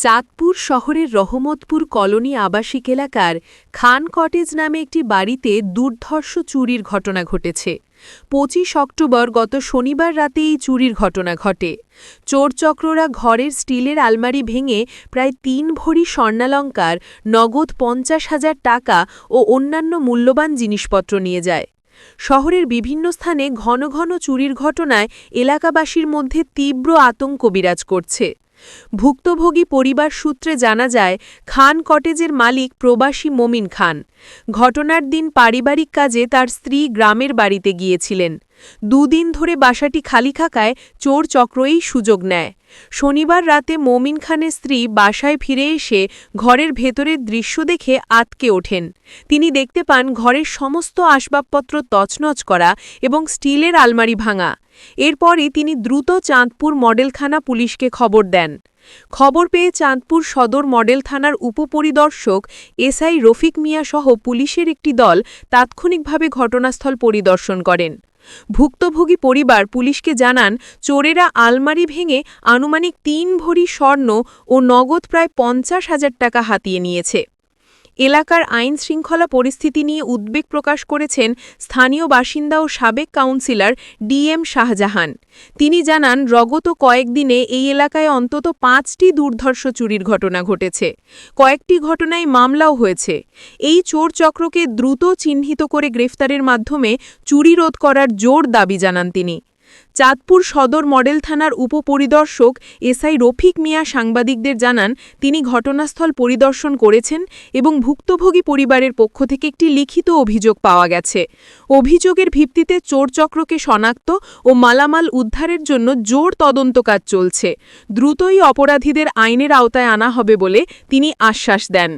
চাঁদপুর শহরের রহমতপুর কলোনি আবাসিক এলাকার খান কটেজ নামে একটি বাড়িতে দুর্ধর্ষ চুরির ঘটনা ঘটেছে। পঁচিশ অক্টোবর গত শনিবার রাতে এই চুরির ঘটনা ঘটে। চোরচক্ররা ঘরের স্টিলের আলমারি ভেঙে প্রায় তিন ভরি স্বর্ণালঙ্কার, নগদ পঞ্চাশ হাজার টাকা ও অন্যান্য মূল্যবান জিনিসপত্র নিয়ে যায়। শহরের বিভিন্ন স্থানে ঘন ঘন চুরির ঘটনায় এলাকাবাসীর মধ্যে তীব্র আতঙ্ক বিরাজ করছে। ভুক্তভোগী পরিবার সূত্রে জানা যায়, খান কটেজের মালিক প্রবাসী মমিন খান। ঘটনার দিন পারিবারিক কাজে তার স্ত্রী গ্রামের বাড়িতে গিয়েছিলেন। দুদিন ধরে বাসাটি খালি থাকায় চোর চক্রই সুযোগ নেয়। শনিবার রাতে মমিন খানের স্ত্রী বাসায় ফিরে এসে ঘরের ভেতরের দৃশ্য দেখে আতকে ওঠেন। তিনি দেখতে পান ঘরের সমস্ত আসবাবপত্র তছনছ করা এবং স্টিলের আলমারি ভাঙা। এরপরই তিনি দ্রুত চাঁদপুর মডেল থানা পুলিশকে খবর দেন। খবর পেয়ে চাঁদপুর সদর মডেল থানার উপপরিদর্শক এসআই রফিক মিয়া সহ পুলিশের একটি দল তাৎক্ষণিকভাবে ঘটনাস্থল পরিদর্শন করেন। ভুক্তভোগী পরিবার পুলিশকে জানান, চোরেরা আলমারি ভেঙে আনুমানিক তিন ভরি স্বর্ণ ও নগদ প্রায় পঞ্চাশ হাজার টাকা হাতিয়ে নিয়েছে। এলাকার আইন শৃঙ্খলা পরিস্থিতি নিয়ে উদ্বেগ প্রকাশ করেছেন স্থানীয় বাসিন্দা ও সাবেক কাউন্সিলর ডিএম শাহজাহান। তিনি জানান, রগত কয়েকদিনে এই এলাকায় অন্তত পাঁচটি দুর্ধর্ষ চুরির ঘটনা ঘটেছে। কয়েকটি ঘটনায় মামলাও হয়েছে। এই চোর চক্রকে দ্রুত চিহ্নিত করে গ্রেফতারের মাধ্যমে চুরি রোধ করার জোর দাবি জানান তিনি। চাঁদপুর সদর মডেল থানার উপপরিদর্শক এসআই রফিক মিয়া সাংবাদিকদের জানান, তিনি ঘটনাস্থল পরিদর্শন করেছেন এবং ভুক্তভোগী পরিবারের পক্ষ থেকে একটি লিখিত অভিযোগ পাওয়া গেছে। অভিযোগের ভিত্তিতে চোরচক্রকে শনাক্ত ও মালামাল উদ্ধারের জন্য জোর তদন্ত কাজ চলছে। দ্রুতই অপরাধীদের আইনের আওতায় আনা হবে বলে তিনি আশ্বাস দেন।